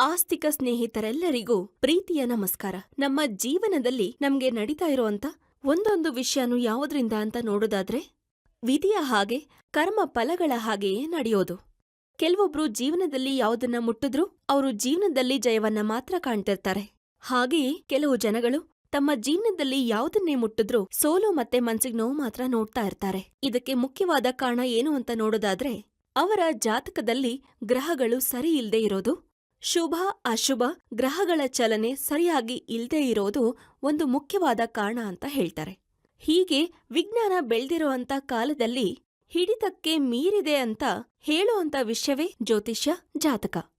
ಆಸ್ತಿಕ ಸ್ನೇಹಿತರೆಲ್ಲರಿಗೂ ಪ್ರೀತಿಯ ನಮಸ್ಕಾರ. ನಮ್ಮ ಜೀವನದಲ್ಲಿ ನಮ್ಗೆ ನಡೀತಾ ಇರುವಂತ ಒಂದೊಂದು ವಿಷಯನು ಯಾವುದ್ರಿಂದ ಅಂತ ನೋಡೋದಾದ್ರೆ, ವಿಧಿಯ ಹಾಗೆ ಕರ್ಮ ಫಲಗಳ ಹಾಗೆಯೇ ನಡೆಯೋದು. ಕೆಲವೊಬ್ರು ಜೀವನದಲ್ಲಿ ಯಾವುದನ್ನ ಮುಟ್ಟಿದ್ರು ಅವರು ಜೀವನದಲ್ಲಿ ಜಯವನ್ನ ಮಾತ್ರ ಕಾಣ್ತಿರ್ತಾರೆ. ಹಾಗೆಯೇ ಕೆಲವು ಜನಗಳು ತಮ್ಮ ಜೀವನದಲ್ಲಿ ಯಾವುದನ್ನೇ ಮುಟ್ಟಿದ್ರೂ ಸೋಲು ಮತ್ತೆ ಮನ್ಸಿಗೆ ನೋವು ಮಾತ್ರ ನೋಡ್ತಾ ಇರ್ತಾರೆ. ಇದಕ್ಕೆ ಮುಖ್ಯವಾದ ಕಾರಣ ಏನು ಅಂತ ನೋಡೋದಾದ್ರೆ, ಅವರ ಜಾತಕದಲ್ಲಿ ಗ್ರಹಗಳು ಸರಿ ಇಲ್ದೇ ಇರೋದು ಶುಭ ಅಶುಭ ಗ್ರಹಗಳ ಚಲನೆ ಸರಿಯಾಗಿ ಇಲ್ದೇ ಇರೋದು ಒಂದು ಮುಖ್ಯವಾದ ಕಾರಣ ಅಂತ ಹೇಳ್ತಾರೆ. ಹೀಗೆ ವಿಜ್ಞಾನ ಬೆಳೆದಿರುವಂತ ಕಾಲದಲ್ಲಿ ಹಿಡಿತಕ್ಕೆ ಮೀರಿದೆ ಅಂತ ಹೇಳೋಂತ ವಿಷಯವೇ ಜ್ಯೋತಿಷ್ಯ ಜಾತಕ.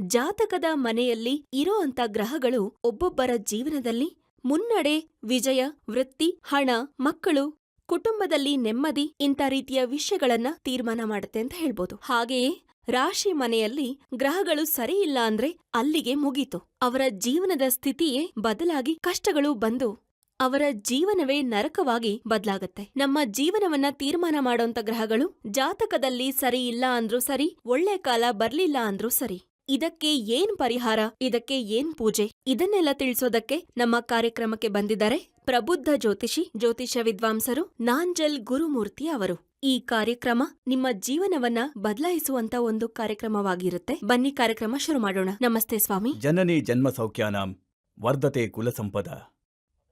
ಜಾತಕದ ಮನೆಯಲ್ಲಿ ಇರೋ ಅಂಥ ಗ್ರಹಗಳು ಒಬ್ಬೊಬ್ಬರ ಜೀವನದಲ್ಲಿ ಮುನ್ನಡೆ, ವಿಜಯ, ವೃತ್ತಿ, ಹಣ, ಮಕ್ಕಳು, ಕುಟುಂಬದಲ್ಲಿ ನೆಮ್ಮದಿ ಇಂಥ ರೀತಿಯ ವಿಷಯಗಳನ್ನ ತೀರ್ಮಾನ ಮಾಡುತ್ತೆ ಅಂತ ಹೇಳ್ಬೋದು. ಹಾಗೆಯೇ ರಾಶಿ ಮನೆಯಲ್ಲಿ ಗ್ರಹಗಳು ಸರಿಯಿಲ್ಲ ಅಂದ್ರೆ ಅಲ್ಲಿಗೆ ಮುಗೀತು. ಅವರ ಜೀವನದ ಸ್ಥಿತಿಯೇ ಬದಲಾಗಿ ಕಷ್ಟಗಳು ಬಂದು ಅವರ ಜೀವನವೇ ನರಕವಾಗಿ ಬದಲಾಗುತ್ತೆ. ನಮ್ಮ ಜೀವನವನ್ನ ತೀರ್ಮಾನ ಮಾಡೋಂಥ ಗ್ರಹಗಳು ಜಾತಕದಲ್ಲಿ ಸರಿ ಇಲ್ಲ ಅಂದ್ರೂ ಸರಿ, ಒಳ್ಳೆ ಕಾಲ ಬರ್ಲಿಲ್ಲ ಅಂದ್ರೂ ಸರಿ. ಇದಕ್ಕೆ ಏನ್ ಪರಿಹಾರ, ಇದಕ್ಕೆ ಏನ್ ಪೂಜೆ? ಇದನ್ನೆಲ್ಲ ತಿಳಿಸೋದಕ್ಕೆ ನಮ್ಮ ಕಾರ್ಯಕ್ರಮಕ್ಕೆ ಬಂದಿದ್ದಾರೆ ಪ್ರಬುದ್ಧ ಜ್ಯೋತಿಷಿ, ಜ್ಯೋತಿಷ ವಿದ್ವಾಂಸರು ನಾಂಜಲ್ ಗುರುಮೂರ್ತಿ ಅವರು. ಈ ಕಾರ್ಯಕ್ರಮ ನಿಮ್ಮ ಜೀವನವನ್ನ ಬದಲಾಯಿಸುವಂತ ಒಂದು ಕಾರ್ಯಕ್ರಮವಾಗಿರುತ್ತೆ. ಬನ್ನಿ ಕಾರ್ಯಕ್ರಮ ಶುರು ಮಾಡೋಣ. ನಮಸ್ತೆ ಸ್ವಾಮಿ. ಜನನಿ ಜನ್ಮ ಸೌಖ್ಯಾನಾಂ ವರ್ಧತೆ ಕುಲಸಂಪದ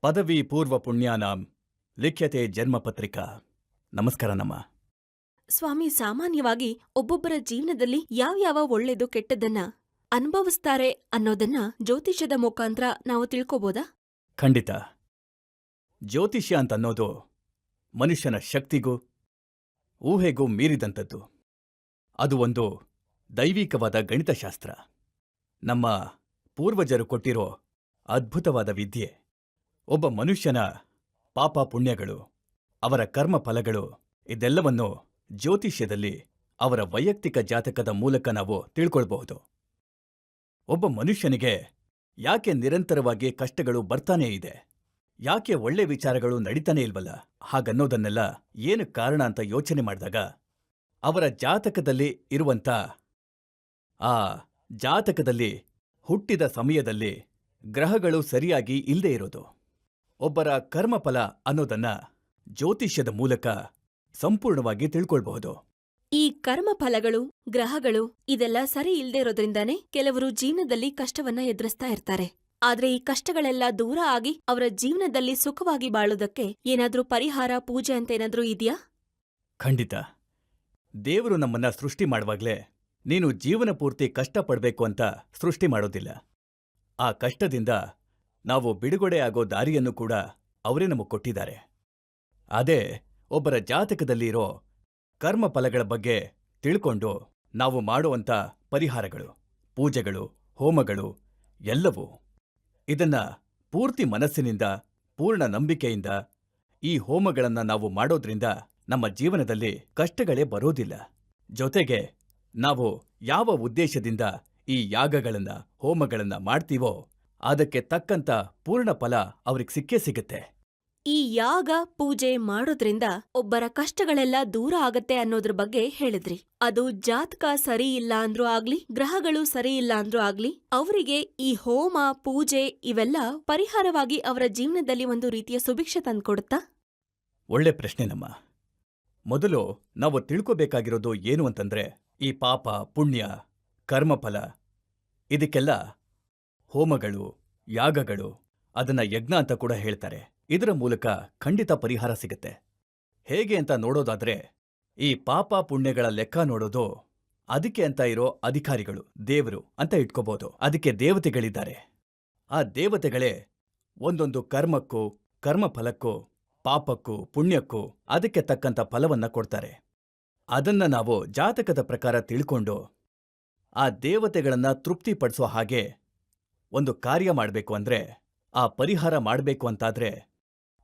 ಪದವಿ ಪೂರ್ವ ಪುಣ್ಯಾನಾಂ ಲಿಖ್ಯತೆ ಜನ್ಮಪತ್ರಿಕಾ ನಮಸ್ಕಾರ ನಮ್ಮ. ಸ್ವಾಮಿ ಸಾಮಾನ್ಯವಾಗಿ ಒಬ್ಬೊಬ್ಬರ ಜೀವನದಲ್ಲಿ ಯಾವ್ಯಾವ ಒಳ್ಳೇದು ಕೆಟ್ಟದನ್ನ ಅನುಭವಿಸ್ತಾರೆ ಅನ್ನೋದನ್ನ ಜ್ಯೋತಿಷ್ಯದ ಮುಖಾಂತರ ನಾವು ತಿಳ್ಕೋಬೋದಾ? ಖಂಡಿತ. ಜ್ಯೋತಿಷ್ಯ ಅಂತ ಅನ್ನೋದು ಮನುಷ್ಯನ ಶಕ್ತಿಗೂ ಊಹೆಗೂ ಮೀರಿದಂಥದ್ದು. ಅದು ಒಂದು ದೈವಿಕವಾದ ಗಣಿತಶಾಸ್ತ್ರ. ನಮ್ಮ ಪೂರ್ವಜರು ಕೊಟ್ಟಿರೋ ಅದ್ಭುತವಾದ ವಿದ್ಯೆ. ಒಬ್ಬ ಮನುಷ್ಯನ ಪಾಪ ಪುಣ್ಯಗಳು ಅವರ ಕರ್ಮ ಫಲಗಳು ಇದೆಲ್ಲವನ್ನು ಜ್ಯೋತಿಷ್ಯದಲ್ಲಿ ಅವರ ವೈಯಕ್ತಿಕ ಜಾತಕದ ಮೂಲಕ ನಾವು ತಿಳ್ಕೊಳ್ಬಹುದು. ಒಬ್ಬ ಮನುಷ್ಯನಿಗೆ ಯಾಕೆ ನಿರಂತರವಾಗಿ ಕಷ್ಟಗಳು ಬರ್ತಾನೇ ಇದೆ? ಯಾಕೆ ಒಳ್ಳೆ ವಿಚಾರಗಳು ನಡೀತಾನೇ ಇಲ್ವಲ್ಲ? ಹಾಗನ್ನೋದನ್ನೆಲ್ಲ ಏನು ಕಾರಣ ಅಂತ ಯೋಚನೆ ಮಾಡಿದಾಗ ಅವರ ಜಾತಕದಲ್ಲಿ ಇರುವಂತ ಆ ಜಾತಕದಲ್ಲಿ ಹುಟ್ಟಿದ ಸಮಯದಲ್ಲಿ ಗ್ರಹಗಳು ಸರಿಯಾಗಿ ಇಲ್ಲದೆ ಇರೋದು. ಒಬ್ಬರ ಕರ್ಮಫಲ ಅನ್ನೋದನ್ನ ಜ್ಯೋತಿಷ್ಯದ ಮೂಲಕ ಸಂಪೂರ್ಣವಾಗಿ ತಿಳ್ಕೊಳ್ಬಹುದು. ಈ ಕರ್ಮಫಲಗಳು, ಗ್ರಹಗಳು ಇದೆಲ್ಲ ಸರಿ ಇಲ್ದೇ ಇರೋದ್ರಿಂದಾನೇ ಕೆಲವರು ಜೀವನದಲ್ಲಿ ಕಷ್ಟವನ್ನ ಎದುರಿಸ್ತಾ ಇರ್ತಾರೆ. ಆದ್ರೆ ಈ ಕಷ್ಟಗಳೆಲ್ಲ ದೂರ ಆಗಿ ಅವರ ಜೀವನದಲ್ಲಿ ಸುಖವಾಗಿ ಬಾಳೋದಕ್ಕೆ ಏನಾದ್ರೂ ಪರಿಹಾರ, ಪೂಜೆ ಅಂತ ಏನಾದರೂ ಇದೆಯಾ? ಖಂಡಿತ. ದೇವರು ನಮ್ಮನ್ನ ಸೃಷ್ಟಿ ಮಾಡುವಾಗ್ಲೇ ನೀನು ಜೀವನ ಪೂರ್ತಿ ಕಷ್ಟಪಡಬೇಕು ಅಂತ ಸೃಷ್ಟಿ ಮಾಡೋದಿಲ್ಲ. ಆ ಕಷ್ಟದಿಂದ ನಾವು ಬಿಡುಗಡೆ ಆಗೋ ದಾರಿಯನ್ನು ಕೂಡ ಅವರೇ ನಮಗೆ ಕೊಟ್ಟಿದ್ದಾರೆ. ಅದೇ ಒಬ್ಬರ ಜಾತಕದಲ್ಲಿ ಇರೋ ಕರ್ಮ ಫಲಗಳ ಬಗ್ಗೆ ತಿಳ್ಕೊಂಡು ನಾವು ಮಾಡುವಂಥ ಪರಿಹಾರಗಳು, ಪೂಜೆಗಳು, ಹೋಮಗಳು ಎಲ್ಲವೂ ಇದನ್ನ ಪೂರ್ತಿ ಮನಸ್ಸಿನಿಂದ, ಪೂರ್ಣ ನಂಬಿಕೆಯಿಂದ, ಈ ಹೋಮಗಳನ್ನ ನಾವು ಮಾಡೋದ್ರಿಂದ ನಮ್ಮ ಜೀವನದಲ್ಲಿ ಕಷ್ಟಗಳೇ ಬರೋದಿಲ್ಲ. ಜೊತೆಗೆ ನಾವು ಯಾವ ಉದ್ದೇಶದಿಂದ ಈ ಯಾಗಗಳನ್ನ, ಹೋಮಗಳನ್ನ ಮಾಡ್ತೀವೋ ಅದಕ್ಕೆ ತಕ್ಕಂತ ಪೂರ್ಣ ಫಲ ಅವ್ರಿಗೆ ಸಿಕ್ಕೇ ಸಿಗುತ್ತೆ. ಈ ಯಾಗ ಪೂಜೆ ಮಾಡೋದ್ರಿಂದ ಒಬ್ಬರ ಕಷ್ಟಗಳೆಲ್ಲ ದೂರ ಆಗತ್ತೆ ಅನ್ನೋದ್ರ ಬಗ್ಗೆ ಹೇಳಿದ್ರಿ. ಅದು ಜಾತಕ ಸರಿ ಇಲ್ಲ ಅಂದ್ರೂ ಆಗ್ಲಿ, ಗ್ರಹಗಳು ಸರಿ ಇಲ್ಲ ಅಂದ್ರೂ ಆಗ್ಲಿ, ಅವರಿಗೆ ಈ ಹೋಮ, ಪೂಜೆ ಇವೆಲ್ಲ ಪರಿಹಾರವಾಗಿ ಅವರ ಜೀವನದಲ್ಲಿ ಒಂದು ರೀತಿಯ ಸುಭಿಕ್ಷೆ ತಂದ್ಕೊಡುತ್ತಾ? ಒಳ್ಳೆ ಪ್ರಶ್ನೆ ನಮ್ಮ ಮೊದಲು ನಾವು ತಿಳ್ಕೋಬೇಕಾಗಿರೋದು ಏನು ಅಂತಂದ್ರೆ, ಈ ಪಾಪ, ಪುಣ್ಯ, ಕರ್ಮಫಲ, ಇದಕ್ಕೆಲ್ಲ ಹೋಮಗಳು, ಯಾಗಗಳು, ಅದನ್ನ ಯಜ್ಞ ಅಂತ ಕೂಡ ಹೇಳ್ತಾರೆ. ಇದರ ಮೂಲಕ ಖಂಡಿತ ಪರಿಹಾರ ಸಿಗುತ್ತೆ. ಹೇಗೆ ಅಂತ ನೋಡೋದಾದ್ರೆ, ಈ ಪಾಪ ಪುಣ್ಯಗಳ ಲೆಕ್ಕ ನೋಡೋದು, ಅದಕ್ಕೆ ಅಂತ ಇರೋ ಅಧಿಕಾರಿಗಳು, ದೇವರು ಅಂತ ಇಟ್ಕೋಬಹುದು ಅದಕ್ಕೆ ದೇವತೆಗಳಿದ್ದಾರೆ. ಆ ದೇವತೆಗಳೇ ಒಂದೊಂದು ಕರ್ಮಕ್ಕೂ, ಕರ್ಮಫಲಕ್ಕೂ, ಪಾಪಕ್ಕೂ, ಪುಣ್ಯಕ್ಕೂ ಅದಕ್ಕೆ ತಕ್ಕಂತ ಫಲವನ್ನ ಕೊಡ್ತಾರೆ. ಅದನ್ನ ನಾವು ಜಾತಕದ ಪ್ರಕಾರ ತಿಳ್ಕೊಂಡು, ಆ ದೇವತೆಗಳನ್ನ ತೃಪ್ತಿಪಡಿಸೋ ಹಾಗೆ ಒಂದು ಕಾರ್ಯ ಮಾಡಬೇಕು ಅಂದ್ರೆ, ಆ ಪರಿಹಾರ ಮಾಡಬೇಕು ಅಂತಾದ್ರೆ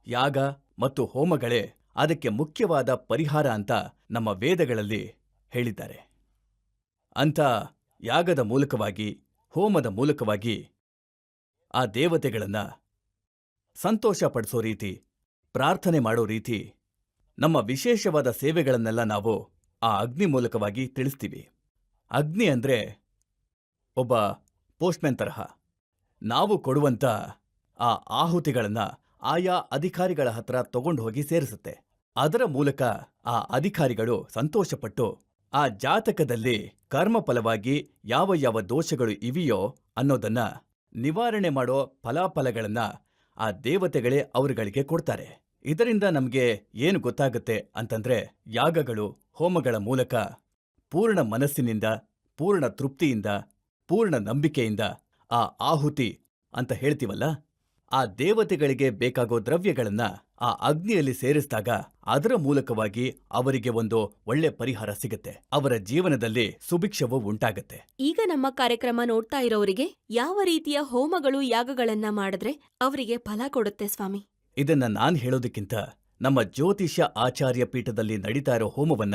ಯಾಗ ಮತ್ತು ಹೋಮಗಳೇ ಅದಕ್ಕೆ ಮುಖ್ಯವಾದ ಪರಿಹಾರ ಅಂತ ನಮ್ಮ ವೇದಗಳಲ್ಲಿ ಹೇಳಿದ್ದಾರೆ. ಅಂಥ ಯಾಗದ ಮೂಲಕವಾಗಿ, ಹೋಮದ ಮೂಲಕವಾಗಿ ಆ ದೇವತೆಗಳನ್ನ ಸಂತೋಷಪಡಿಸೋ ರೀತಿ, ಪ್ರಾರ್ಥನೆ ಮಾಡೋ ರೀತಿ ನಮ್ಮ ವಿಶೇಷವಾದ ಸೇವೆಗಳನ್ನೆಲ್ಲ ನಾವು ಆ ಅಗ್ನಿ ಮೂಲಕವಾಗಿ ತಿಳಿಸ್ತೀವಿ. ಅಗ್ನಿ ಅಂದ್ರೆ ಒಬ್ಬ ಪೋಸ್ಟ್ಮ್ಯಾನ್ ತರಹ. ನಾವು ಕೊಡುವಂಥ ಆ ಆಹುತಿಗಳನ್ನ ಆಯಾ ಅಧಿಕಾರಿಗಳ ಹತ್ರ ತಗೊಂಡು ಹೋಗಿ ಸೇರಿಸುತ್ತೆ. ಅದರ ಮೂಲಕ ಆ ಅಧಿಕಾರಿಗಳು ಸಂತೋಷಪಟ್ಟು ಆ ಜಾತಕದಲ್ಲಿ ಕರ್ಮಫಲವಾಗಿ ಯಾವ ಯಾವ ದೋಷಗಳು ಇವೆಯೋ ಅನ್ನೋದನ್ನ ನಿವಾರಣೆ ಮಾಡೋ ಫಲಾಫಲಗಳನ್ನ ಆ ದೇವತೆಗಳೇ ಅವರುಗಳಿಗೆ ಕೊಡ್ತಾರೆ. ಇದರಿಂದ ನಮಗೆ ಏನು ಗೊತ್ತಾಗುತ್ತೆ ಅಂತಂದ್ರೆ ಯಾಗಗಳು ಹೋಮಗಳ ಮೂಲಕ ಪೂರ್ಣ ಮನಸ್ಸಿನಿಂದ, ಪೂರ್ಣ ತೃಪ್ತಿಯಿಂದ, ಪೂರ್ಣ ನಂಬಿಕೆಯಿಂದ ಆ ಆಹುತಿ ಅಂತ ಹೇಳ್ತೀವಲ್ಲ? ಆ ದೇವತೆಗಳಿಗೆ ಬೇಕಾಗೋ ದ್ರವ್ಯಗಳನ್ನ ಆ ಅಗ್ನಿಯಲ್ಲಿ ಸೇರಿಸಿದಾಗ ಅದರ ಮೂಲಕವಾಗಿ ಅವರಿಗೆ ಒಂದು ಒಳ್ಳೆ ಪರಿಹಾರ ಸಿಗುತ್ತೆ. ಅವರ ಜೀವನದಲ್ಲಿ ಸುಭಿಕ್ಷವು ಉಂಟಾಗತ್ತೆ. ಈಗ ನಮ್ಮ ಕಾರ್ಯಕ್ರಮ ನೋಡ್ತಾ ಇರೋರಿಗೆ ಯಾವ ರೀತಿಯ ಹೋಮಗಳು ಯಾಗಗಳನ್ನ ಮಾಡಿದ್ರೆ ಅವರಿಗೆ ಫಲ ಕೊಡುತ್ತೆ ಸ್ವಾಮಿ? ಇದನ್ನ ನಾನ್ ಹೇಳೋದಕ್ಕಿಂತ ನಮ್ಮ ಜ್ಯೋತಿಷ್ಯ ಆಚಾರ್ಯ ಪೀಠದಲ್ಲಿ ನಡೀತಾ ಇರೋ ಹೋಮವನ್ನ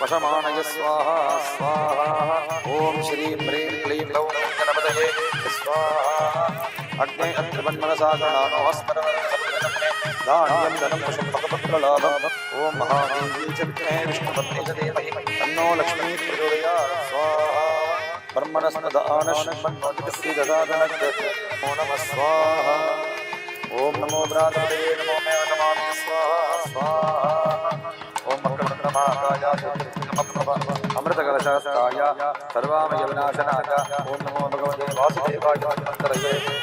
वशमानय स्वाहा स्वाहा। ॐ श्रीं ह्रीं क्लीं लौं गणपतये स्वाहा। अग्ने अत्रिवन्मनसा गणानोस्मरणे धान्यं धनं पुष्पकपत्रलाभम् ॐ महादेवी च विद्महे विष्णुपत्नी च धीमहि तन्नो लक्ष्मी प्रचोदयात् स्वाहा। आनश्वन्नोतिभिस्सीदसादनग् नमो स्वाहा। ॐ नमो भ्रातृदये नमो मे नमामि स्वाहा स्वाहा। ॐ मकरमण्डलमाकाय ಅಮೃತ ಕಲಶಾಸ್ತಾಯ ಸರ್ವಾಮಯ ವಿನಾಶನಾಯ ಓಂ ನಮೋ ಭಗವತೆ ವಾಸುದೇವಾಯ ಮಂತ್ರಯೇ.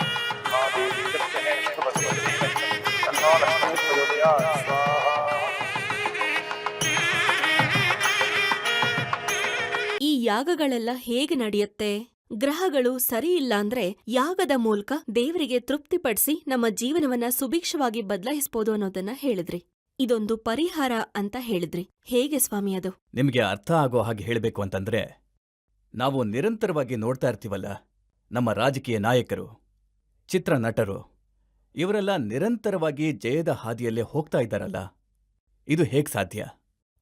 ಈ ಯಾಗಗಳೆಲ್ಲ ಹೇಗೆ ನಡೆಯುತ್ತೆ? ಗ್ರಹಗಳು ಸರಿ ಇಲ್ಲ ಅಂದ್ರೆ ಯಾಗದ ಮೂಲಕ ದೇವರಿಗೆ ತೃಪ್ತಿಪಡಿಸಿ ನಮ್ಮ ಜೀವನವನ್ನ ಸುಭಿಕ್ಷವಾಗಿ ಬದಲಾಯಿಸಬಹುದು ಅನ್ನೋದನ್ನ ಹೇಳಿದ್ರಿ. ಇದೊಂದು ಪರಿಹಾರ ಅಂತ ಹೇಳಿದ್ರಿ. ಹೇಗೆ ಸ್ವಾಮಿ ಅದು? ನಿಮಗೆ ಅರ್ಥ ಆಗೋ ಹಾಗೆ ಹೇಳಬೇಕು ಅಂತಂದ್ರೆ, ನಾವು ನಿರಂತರವಾಗಿ ನೋಡ್ತಾ ಇರ್ತೀವಲ್ಲ, ನಮ್ಮ ರಾಜಕೀಯ ನಾಯಕರು ಚಿತ್ರ ನಟರು ಇವರೆಲ್ಲ ನಿರಂತರವಾಗಿ ಜಯದ ಹಾದಿಯಲ್ಲೇ ಹೋಗ್ತಾ ಇದ್ದಾರಲ್ಲ, ಇದು ಹೇಗ್ ಸಾಧ್ಯ?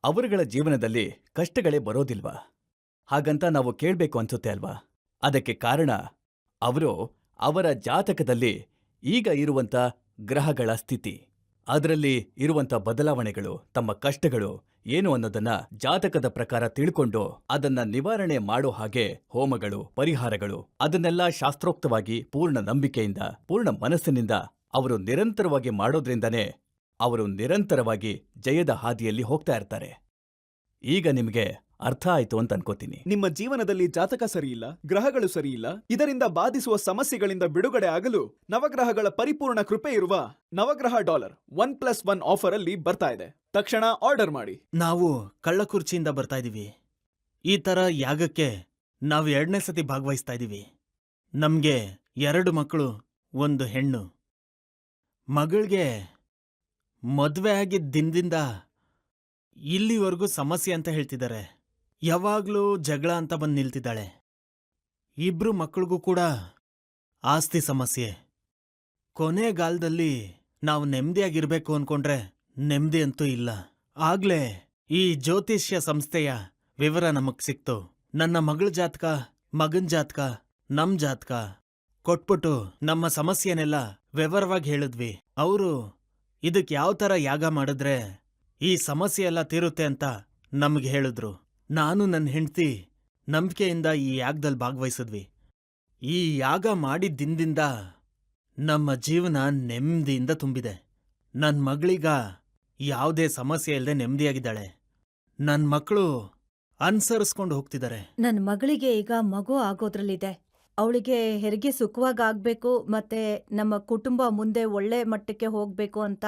ಅವರುಗಳ ಜೀವನದಲ್ಲಿ ಕಷ್ಟಗಳೇ ಬರೋದಿಲ್ವಾ? ಹಾಗಂತ ನಾವು ಕೇಳಬೇಕು ಅನ್ಸುತ್ತೆ ಅಲ್ವಾ? ಅದಕ್ಕೆ ಕಾರಣ, ಅವರು ಅವರ ಜಾತಕದಲ್ಲಿ ಈಗ ಇರುವಂತ ಗ್ರಹಗಳ ಸ್ಥಿತಿ. ಅದರಲ್ಲಿ ಇರುವಂತ ಬದಲಾವಣೆಗಳು, ತಮ್ಮ ಕಷ್ಟಗಳು ಏನು ಅನ್ನೋದನ್ನ ಜಾತಕದ ಪ್ರಕಾರ ತಿಳ್ಕೊಂಡು ಅದನ್ನ ನಿವಾರಣೆ ಮಾಡೋ ಹಾಗೆ ಹೋಮಗಳು, ಪರಿಹಾರಗಳು, ಅದನ್ನೆಲ್ಲ ಶಾಸ್ತ್ರೋಕ್ತವಾಗಿ ಪೂರ್ಣ ನಂಬಿಕೆಯಿಂದ, ಪೂರ್ಣ ಮನಸ್ಸಿನಿಂದ ಅವರು ನಿರಂತರವಾಗಿ ಮಾಡೋದ್ರಿಂದನೇ ಅವರು ನಿರಂತರವಾಗಿ ಜಯದ ಹಾದಿಯಲ್ಲಿ ಹೋಗ್ತಾ ಇರ್ತಾರೆ. ಈಗ ನಿಮ್ಗೆ ಅರ್ಥ ಆಯ್ತು ಅಂತ ಅನ್ಕೋತೀನಿ. ನಿಮ್ಮ ಜೀವನದಲ್ಲಿ ಜಾತಕ ಸರಿಯಿಲ್ಲ ಗ್ರಹಗಳು ಸರಿಯಿಲ್ಲ ಇದರಿಂದ ಬಾಧಿಸುವ ಸಮಸ್ಯೆಗಳಿಂದ ಬಿಡುಗಡೆ ಆಗಲು ನವಗ್ರಹಗಳ ಪರಿಪೂರ್ಣ ಕೃಪೆ ಇರುವ ನವಗ್ರಹ dollar one plus one offer ಅಲ್ಲಿ ಬರ್ತಾ ಇದೆ. ತಕ್ಷಣ ಆರ್ಡರ್ ಮಾಡಿ. ನಾವು ಕಳ್ಳಕುರ್ಚಿಯಿಂದ ಬರ್ತಾ ಇದೀವಿ. ಈ ತರ ಯಾಗಕ್ಕೆ ನಾವು ಎರಡನೇ ಸತಿ ಭಾಗವಹಿಸ್ತಾ ಇದೀವಿ. ನಮ್ಗೆ ಎರಡು ಮಕ್ಕಳು ಒಂದು ಹೆಣ್ಣು. ಮಗಳಿಗೆ ಮದುವೆ ಆಗಿದ್ದ ದಿನದಿಂದ ಇಲ್ಲಿವರೆಗೂ ಸಮಸ್ಯೆ ಅಂತ ಹೇಳ್ತಿದ್ದಾರೆ. ಯಾವಾಗ್ಲೂ ಜಗಳ ಅಂತ ಬಂದು ನಿಲ್ತಿದ್ದಾಳೆ. ಇಬ್ರು ಮಕ್ಕಳಿಗೂ ಕೂಡ ಆಸ್ತಿ ಸಮಸ್ಯೆ. ಕೊನೆಗಾಲದಲ್ಲಿ ನಾವು ನೆಮ್ಮದಿಯಾಗಿರ್ಬೇಕು ಅನ್ಕೊಂಡ್ರೆ ನೆಮ್ಮದಿ ಅಂತೂ ಇಲ್ಲ. ಆಗ್ಲೇ ಈ ಜ್ಯೋತಿಷ್ಯ ಸಂಸ್ಥೆಯ ವಿವರ ನಮಗ್ ಸಿಕ್ತು. ನನ್ನ ಮಗಳ ಜಾತಕ, ಮಗನ್ ಜಾತಕ, ನಮ್ ಜಾತಕ ಕೊಟ್ಬಿಟ್ಟು ನಮ್ಮ ಸಮಸ್ಯೆನೆಲ್ಲ ವಿವರವಾಗಿ ಹೇಳಿದ್ವಿ. ಅವರು ಇದಕ್ ಯಾವ ತರ ಯಾಗ ಮಾಡಿದ್ರೆ ಈ ಸಮಸ್ಯೆ ಎಲ್ಲ ತೀರುತ್ತೆ ಅಂತ ನಮಗೆ ಹೇಳಿದ್ರು. ನಾನು ನನ್ನ ಹೆಂಡ್ತಿ ನಂಬಿಕೆಯಿಂದ ಈ ಯಾಗದಲ್ಲಿ ಭಾಗವಹಿಸಿದ್ವಿ. ಈ ಯಾಗ ಮಾಡಿದ ದಿನದಿಂದ ನಮ್ಮ ಜೀವನ ನೆಮ್ಮದಿಯಿಂದ ತುಂಬಿದೆ. ನನ್ ಮಗಳಿಗ ಯಾವುದೇ ಸಮಸ್ಯೆ ಇಲ್ಲದೆ ನೆಮ್ಮದಿಯಾಗಿದ್ದಾಳೆ ನನ್ ಮಕ್ಕಳು ಅನ್ಸರಿಸ್ಕೊಂಡು ಹೋಗ್ತಿದ್ದಾರೆ. ನನ್ ಮಗಳಿಗೆ ಈಗ ಮಗು ಆಗೋದ್ರಲ್ಲಿದೆ. ಅವಳಿಗೆ ಹೆರಿಗೆ ಸುಖವಾಗಿ ಆಗ್ಬೇಕು ಮತ್ತೆ ನಮ್ಮ ಕುಟುಂಬ ಮುಂದೆ ಒಳ್ಳೆ ಮಟ್ಟಕ್ಕೆ ಹೋಗ್ಬೇಕು ಅಂತ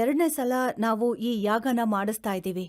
ಎರಡನೇ ಸಲ ನಾವು ಈ ಯಾಗನ ಮಾಡಿಸ್ತಾ ಇದ್ದೀವಿ.